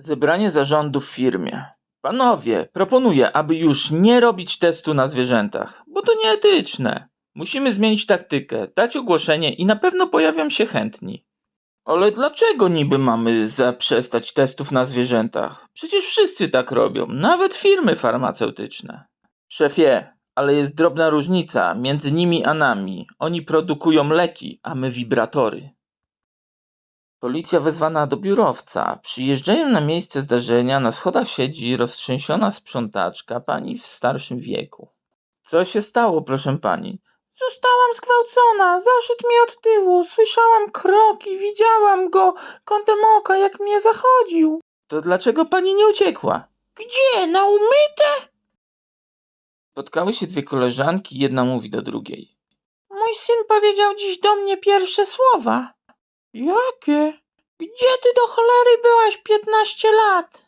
Zebranie zarządu w firmie. Panowie, proponuję, aby już nie robić testu na zwierzętach, bo to nieetyczne. Musimy zmienić taktykę, dać ogłoszenie i na pewno pojawią się chętni. Ale dlaczego niby mamy zaprzestać testów na zwierzętach? Przecież wszyscy tak robią, nawet firmy farmaceutyczne. Szefie, ale jest drobna różnica między nimi a nami. Oni produkują leki, a my wibratory. Policja wezwana do biurowca. Przyjeżdżają na miejsce zdarzenia, na schodach siedzi roztrzęsiona sprzątaczka, pani w starszym wieku. Co się stało, proszę pani? Zostałam zgwałcona, zaszedł mi od tyłu, słyszałam kroki, widziałam go kątem oka, jak mnie zachodził. To dlaczego pani nie uciekła? Gdzie? Na umyte? Spotkały się dwie koleżanki, jedna mówi do drugiej. Mój syn powiedział dziś do mnie pierwsze słowa. Jakie? Gdzie ty do cholery byłaś 15 lat?